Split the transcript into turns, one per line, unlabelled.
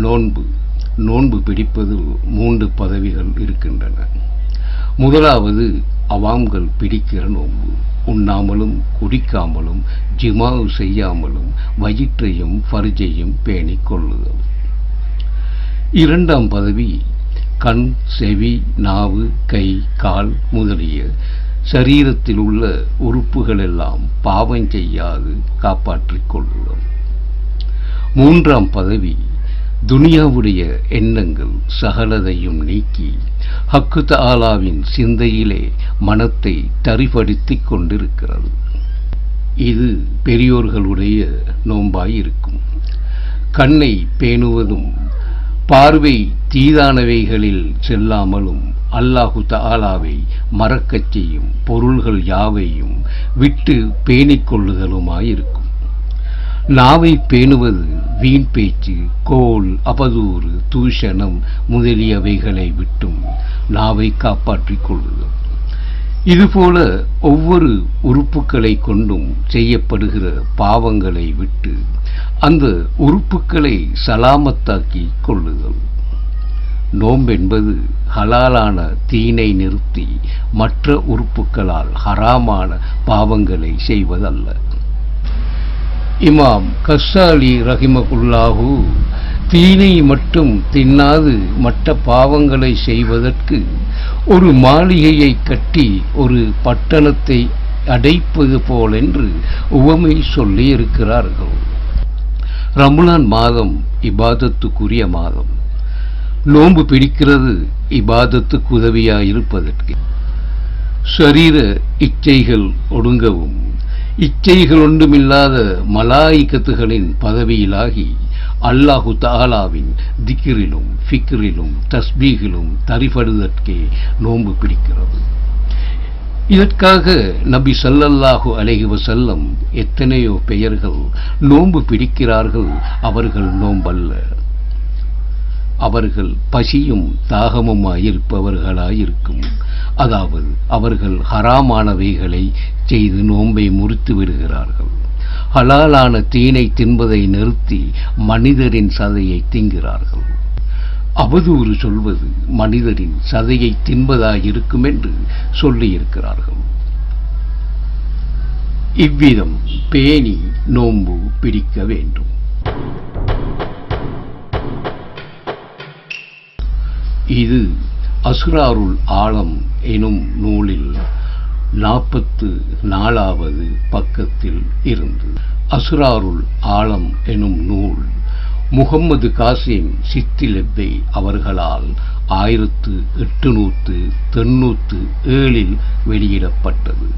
நோன்பு. நோன்பு பிடிப்பதில் மூன்று பதவிகள் இருக்கின்றன. முதலாவது அவாம்கள் பிடிக்கிற நோன்பு. உண்ணாமலும் குடிக்காமலும் ஜிமாவு செய்யாமலும் வயிற்றையும் ஃபர்ஜையும் பேணிக் கொள்ளுதல். இரண்டாம் பதவி கண் செவி நாவு கை கால் முதலிய சரீரத்தில் உள்ள உறுப்புகளெல்லாம் பாவம் செய்யாது காப்பாற்றிக் கொள்ளுதல். மூன்றாம் பதவி துனியாவுடைய எண்ணங்கள் சகலதையும் நீக்கி ஹக்கு ஆலாவின் சிந்தையிலே மனத்தை தரிபடுத்திக் கொண்டிருக்கிறது. இது பெரியோர்களுடைய நோம்பாயிருக்கும் கண்ணை பேணுவதும் பார்வை தீதானவைகளில் செல்லாமலும் அல்லாஹு தாலாவை மறக்கச் செய்யும் பொருள்கள் யாவையும் விட்டு பேணிக் கொள்ளுதலுமாயிருக்கும். நாவை பேணுவது வீண் பேச்சு கோல் அவதூறு தூஷணம் முதலியவைகளை விட்டும் நாவை காப்பாற்றிக் கொள்ளுதல் இதுபோல ஒவ்வொரு உறுப்புக்களை கொண்டும் செய்யப்படுகிற பாவங்களை விட்டு அந்த உறுப்புக்களை சலாமத்தாக்கி கொள்ளுதல். நோம்பென்பது ஹலாலான தீனை நிறுத்தி மற்ற உறுப்புக்களால் ஹராமான பாவங்களை செய்வதல்ல. இமாம் கஸ்ஸாலி ரஹிமகுல்லாஹு தீனை மட்டும் தின்னாது மற்ற பாவங்களை செய்வதற்கு ஒரு மாளிகையை கட்டி ஒரு பட்டணத்தை அடைப்பது போலென்று உவமை சொல்லியிருக்கிறார்கள். ரமுலான் ரமலான் மாதம் இபாதத்துக்குரிய மாதம். நோன்பு பிடிக்கிறது இபாதத்துக்கு உதவியாயிருப்பதற்கு. சரீர இச்சைகள் ஒடுங்கவும் இச்சைகள் ஒன்றுமில்லாத மலாய்கத்துகளின் பதவியிலாகி அல்லாஹு தாலாவின் திக்கிரிலும் ஃபிக்ரிலும் தஸ்பீகிலும் தரிபடுதற்கே நோன்பு பிடிக்கிறது. இதற்காக நபி சல்லல்லாஹு அலைஹி செல்லம் எத்தனையோ பெயர்கள் நோன்பு பிடிக்கிறார்கள். அவர்கள் நோன்பல்ல. அவர்கள் பசியும் தாகமுமாயிருப்பவர்களாயிருக்கும். அதாவது அவர்கள் ஹராமானவைகளை செய்து நோன்பை முறித்து விடுகிறார்கள். ஹலாலான தீனை தின்பதை நிறுத்தி மனிதரின் சதையை தின்கிறார்கள். அவதூறு சொல்வது மனிதரின் சதையை தின்பதாயிருக்கும் என்று சொல்லியிருக்கிறார்கள். இவ்விதம் பேணி நோன்பு பிடிக்க வேண்டும். இது அசுராருல் ஆழம் எனும் நூலில் நாற்பத்து நாலாவது பக்கத்தில் இருந்து. அசுராருல் ஆழம் எனும் நூல் முகம்மது காசிம் சித்திலெப்பை அவர்களால் ஆயிரத்து எட்டுநூற்று தொன்னூற்று ஏழில் வெளியிடப்பட்டது.